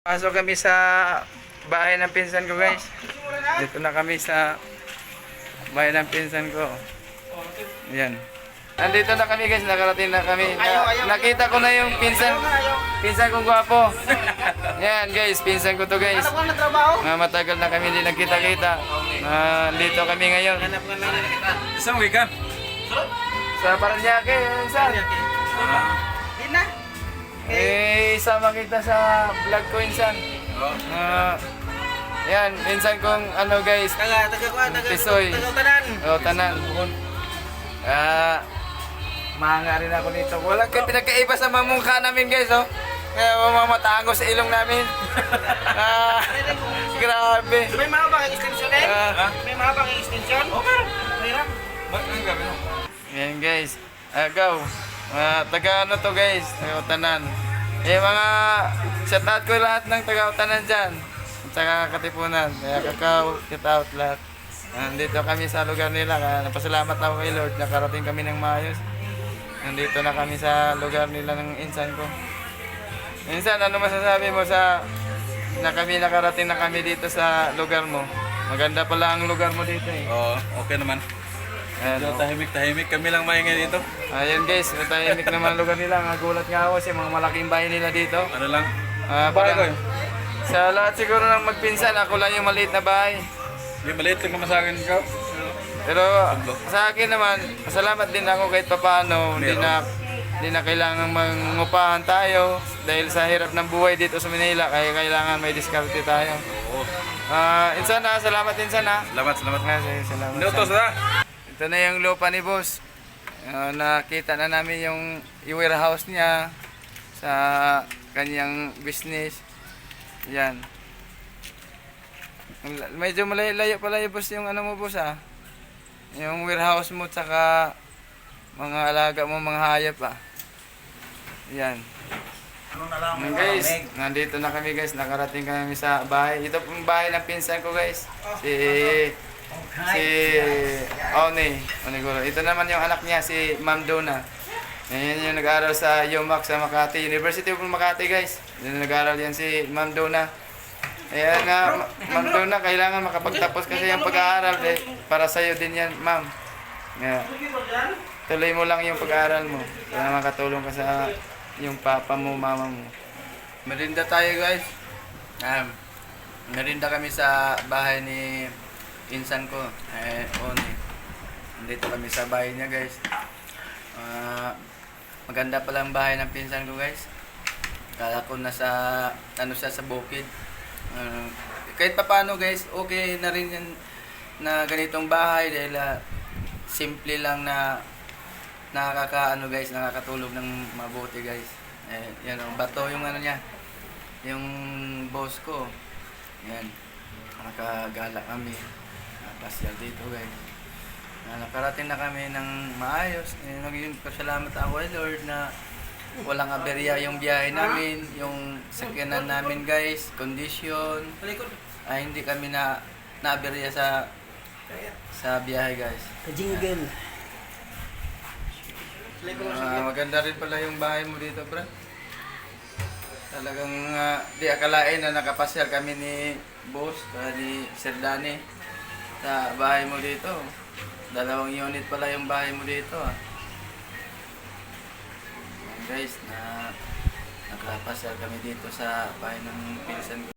Pasok kami sa bahay ng pinsan ko guys. Dito na kami sa bahay ng pinsan ko. Yan. Nandito na kami guys, nakarating na kami. Na- nakita ko na yung pinsan, pinsan kong gwapo. Yan guys, pinsan ko to guys. Nga matagal na kami hindi nagkita-kita. Nandito kami ngayon. Isang weekend. Sa Paranaque, pinsan. Di na. Eh, isama kita sa vlog ko insan. Ah, yan, minsan kong ano guys, Taga, taga ko, taga, Tisoy. taga tanan. o tanan. Ah, mahanga rin ako nito. Walang kayo pinagkaiba sa mamungka namin guys, oh. Kaya mamatago sa ilong namin. ah, grabe. May mahabang extension eh? Ah, May mahabang extension? Okay. Mayroon. Ba't ang gabi no? yan guys. Agaw. Ah, taga ano to guys? Taga tanan. Eh mga shout out ko lahat ng taga tanan dyan. At saka katipunan. Kaya kakao, shout out lahat. Nandito kami sa lugar nila. Kaya napasalamat ako kay Lord. Nakarating kami ng maayos. Nandito na kami sa lugar nila ng insan ko. Insan, ano masasabi mo sa na kami nakarating na kami dito sa lugar mo? Maganda pala ang lugar mo dito eh. Oo, okay naman. Oh. tahimik-tahimik kami lang maingay dito. Ayun guys, matahimik naman lugar nila. Nagulat nga ako kasi mga malaking bahay nila dito. Ano lang? Ah, Bahay ko parang- eh. Sa lahat siguro ng magpinsan, ako lang yung maliit na bahay. Hindi maliit lang naman sa akin ikaw. Pero sa akin naman, salamat din ako kahit papaano. Hindi na, hindi na kailangan mangupahan tayo dahil sa hirap ng buhay dito sa Manila. Kaya kailangan may diskarte tayo. Oo. Ah, insan ha, salamat insan ha. Salamat, salamat. Ah, sige, salamat. Minutos na. Ito na yung lupa ni boss. Ah, nakita na namin yung i-warehouse niya sa kanyang business. Yan. Medyo malayo pala yung boss yung ano mo boss ah. Yung warehouse mo tsaka mga alaga mo mga hayop ah. Yan. Yan, guys, nandito na kami guys, nakarating kami sa bahay. Ito pong bahay ng pinsan ko guys. Si si Oni, Oniguro. Ito naman yung anak niya si Ma'am Dona. Yan yung nag-aaral sa UMAC sa Makati, University of Makati guys. Yan nag-aaral yan si Ma'am Dona. Ayan nga, Ma- Ma'am Dona, kailangan makapagtapos kasi yung pag-aaral eh, para sa'yo din yan, Ma'am. Yeah. Tuloy mo lang yung pag-aaral mo para makatulong ka sa yung papa mo, mama mo. Merinda tayo guys. Um, merinda kami sa bahay ni insan ko. Eh, Oni. Nandito kami sa bahay niya guys. Ah, maganda pala ang bahay ng pinsan ko guys. Kala ko nasa, ano siya sa bukid. Ah, kahit pa paano guys, okay na rin yan na ganitong bahay dahil ah, simple lang na nakakaano guys, nakakatulog ng mabuti guys. Eh, yan o, bato yung ano niya, yung boss ko. Yan, nakagala kami. Napasyal dito guys. Na nakarating na kami ng maayos. Eh, naging pasalamat ako kay Lord na walang aberya yung biyahe namin, yung sakyanan namin guys, condition. Ay hindi kami na naaberya sa sa biyahe guys. Kajingle. Ah, maganda rin pala yung bahay mo dito, bro. Talagang ah, di akalain na nakapasyal kami ni boss, uh, ni Sir Danny sa bahay mo dito. Dalawang unit pala yung bahay mo dito. Ah. Guys, na nakapasyal kami dito sa bahay ng pinsan ko.